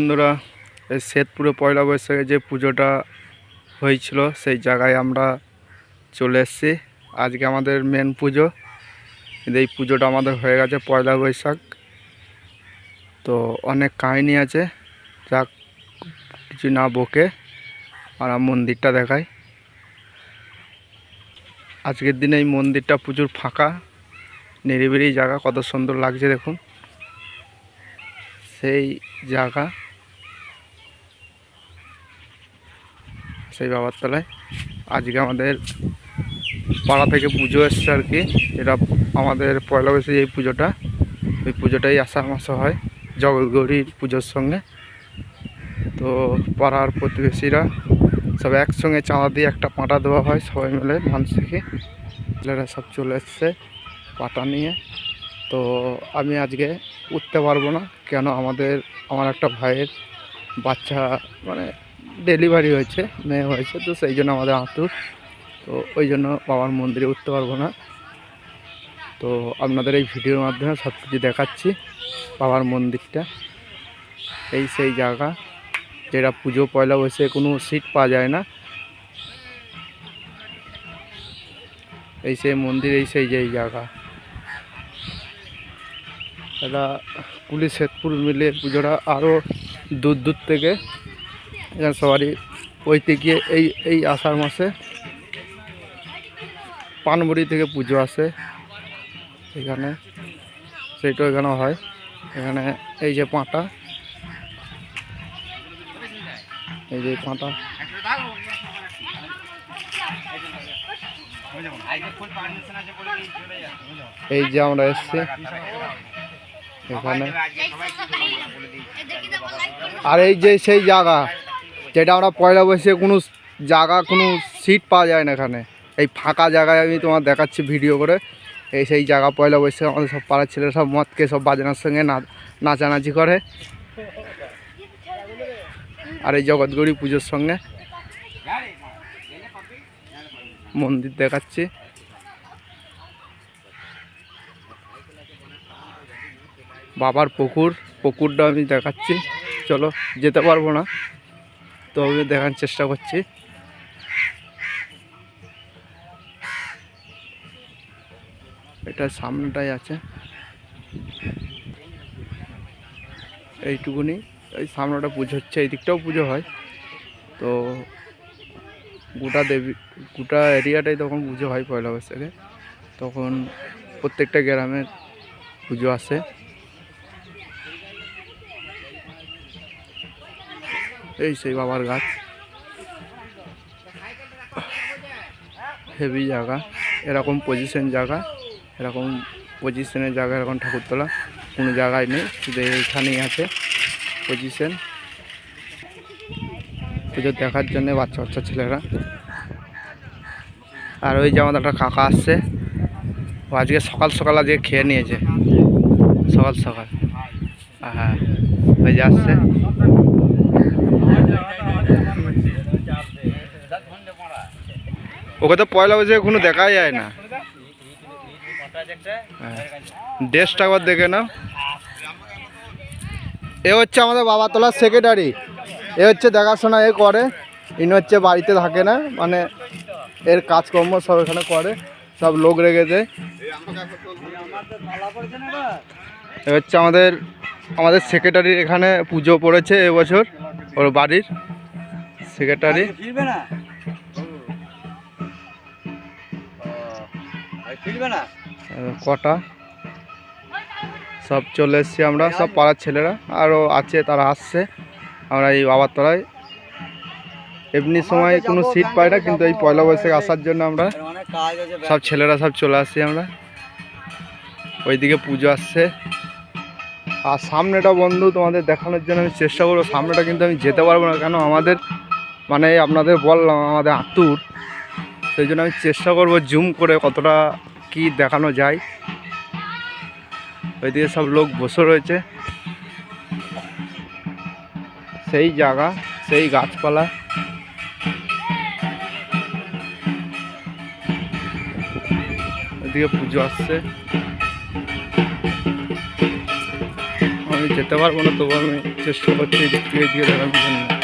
বন্ধুরা, এই শ্বেতপুরে পয়লা বৈশাখে যে পুজোটা হয়েছিল, সেই জায়গায় আমরা চলে এসেছি। আজকে আমাদের মেন পুজো। এই পুজোটা আমাদের হয়ে গেছে পয়লা বৈশাখ। তো অনেক কাহিনী আছে যা কিছু না বকে আর মন্দিরটা দেখাই। আজকের দিনে এই মন্দিরটা প্রচুর ফাঁকা, নিরিবিলি জায়গা, কত সুন্দর লাগছে দেখুন। সেই জায়গা। সেই বাবার তলায়। আজকে আমাদের পাড়া থেকে পুজো এসছে আর কি। এটা আমাদের পয়লা বৈশাখ এই পুজোটা। ওই পুজোটাই আষাঢ় মাসে হয় জগৎগৌরীর পুজোর সঙ্গে। তো পাড়ার প্রতিবেশীরা সব একসঙ্গে চাঁদা দিয়ে একটা পাঁটা দেওয়া হয় সবাই মিলে মানুষ থেকে ছেলেরা সব চলে এসছে পাটা নিয়ে। তো আমি আজকে উঠতে পারব না। কেন আমাদের, আমার একটা ভাইয়ের বাচ্চা মানে ডেলিভারি হয়েছে, মেয়ে হয়েছে, তো সেই জন্য আমাদের আঁতুর। তো ওই জন্য বাবার মন্দিরে উঠতে পারব না। তো আপনাদের এই ভিডিওর মাধ্যমে সব কিছু দেখাচ্ছি, বাবার মন্দিরটা। এই সেই জায়গা, যেটা পুজো পয়লা বসে কোনো সিট পাওয়া যায় না। এই সেই মন্দির, এই সেই যেই জায়গা। এটা কুলি শেতপুর মিলে পুজোটা আরও দূর দূর থেকে এখানে সবারই গিয়ে এই এই আষাঢ় মাসে পানবড়ি থেকে পুজো আসে এখানে। সেইটা এখানে হয়। এখানে এই যে পাঁটা। এই যে পাঁটা। এই যে আমরা এসছি এখানে। আর এই যে সেই জায়গা। যেটা আমরা পয়লা বসে কোনো জায়গা, কোনো সিট পাওয়া যায় না এখানে। এই ফাঁকা জায়গায় আমি তোমার দেখাচ্ছি ভিডিও করে। এই সেই জায়গা পয়লা বসে আমাদের সব পাড়ার ছেলেরা সব মদকে সব বাজনার সঙ্গে নাচানাচি করে। আর এই জগৎগৌরী পুজোর সঙ্গে মন্দির দেখাচ্ছি। বাবার পুকুর, পুকুরটা আমি দেখাচ্ছি। চলো, যেতে পারব না। তো আমি দেখার চেষ্টা করছি। এটা সামনেটাই আছে। এইটুকুনি, এই সামনেটা পুজো হচ্ছে, এই দিকটাও পুজো হয়। তো গোটা দেবী, গোটা এরিয়াটাই তখন পুজো হয় পয়লা বৈশাখে। তখন প্রত্যেকটা গ্রামের পুজো আসে। এই সেই বাবার গাছ। হেভি জায়গা। এরকম পজিশন জায়গা। এরকম পজিশনের জায়গা এরকম ঠাকুরতলা। কোনো জায়গায় নেই, শুধু এইখানেই আছে পজিশন পুজো দেখার জন্যে বাচ্চা বাচ্চা ছেলেরা। আর ওই যে আমাদের একটা কাকা আসছে, ও আজকে সকাল সকাল আজকে খেয়ে নিয়েছে। সকাল সকাল। হ্যাঁ ওই যে আসছে। ওকে তো পয়লা বৈশাখে কোনো দেখাই যায় না। ড্রেসটা একবার দেখে নাও। এ হচ্ছে আমাদের বাবা তোলার সেক্রেটারি এ হচ্ছে দেখাশোনা এ করে। ইনি হচ্ছে বাড়িতে থাকে না মানে এর কাজকর্ম সব এখানে করে, সব লোক রেখে দেয়। এ হচ্ছে আমাদের আমাদের সেক্রেটারির এখানে পুজো পড়েছে এবছর ওর বাড়ির সেক্রেটারি কটা? সব চলে এসছি আমরা সব পাড়ার ছেলেরা আরও আছে তারা আসছে। আমরা এই বাবার তলায়। এমনি সময় কোনো সিট পাই না কিন্তু এই পয়লা বৈশাখ আসার জন্য আমরা সব ছেলেরা সব চলে আসছি আমরা। ওইদিকে পুজো আসছে। আর সামনেটা বন্ধু তোমাদের দেখানোর জন্য আমি চেষ্টা করব সামনেটা কিন্তু আমি যেতে পারব না কেন আমাদের মানে আপনাদের বললাম আমাদের আতুর সেই জন্য আমি চেষ্টা করব জুম করে কতটা কি দেখানো যায়? ওইদিকে সব লোক বসে রয়েছে। সেই জায়গা, সেই গাছপালা। ওইদিকে পুজো আসছে। আমি যেতে পারব না, তবু আমি চেষ্টা করছি। থেকে এদিকে দেখানোর জন্য